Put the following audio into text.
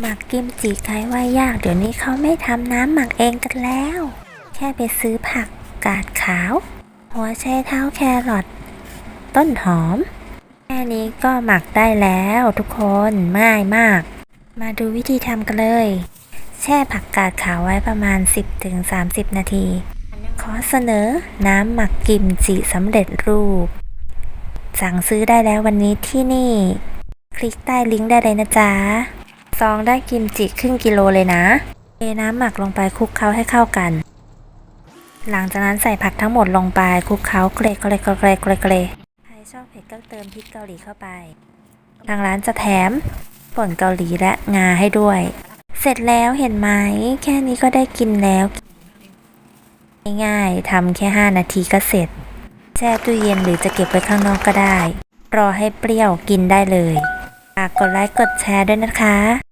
หมักกิมจิใครว่ายากเดี๋ยวนี้เขาไม่ทำน้ำหมักเองกันแล้ว แค่ไปซื้อผักกาดขาว หัวไชเท้าแครอทต้นหอม แค่นี้ก็หมักได้แล้วทุกคนง่ายมาก มาดูวิธีทำกันเลย แช่ผักกาดขาวไว้ประมาณ 10-30 นาที ขอเสนอน้ำหมักกิมจิสำเร็จรูป สั่งซื้อได้แล้ววันนี้ที่นี่ คลิกใต้ลิงก์ได้เลยนะจ๊ะ ซองได้กิมจิครึ่งกิโลเลยนะ เทน้ำหมักลงไปคลุกเคล้าให้เข้ากัน หลังจากนั้นใส่ผักทั้งหมดลงไปคลุกเคล้าเกรกเกรกเกรกเกรกเกรกเกรกใครชอบเผ็ดก็เติมพริกเกาหลีเข้าไป ทางร้านจะแถมป่นเกาหลีและงาให้ด้วย เสร็จแล้วเห็นไหมแค่นี้ก็ได้กินแล้ว ง่ายๆทำแค่ 5 นาทีก็เสร็จ แช่ตู้เย็นหรือจะเก็บไว้ข้างนอกก็ได้ รอให้เปรี้ยวกินได้เลยฝากกดไลค์กดแชร์ด้วยนะคะ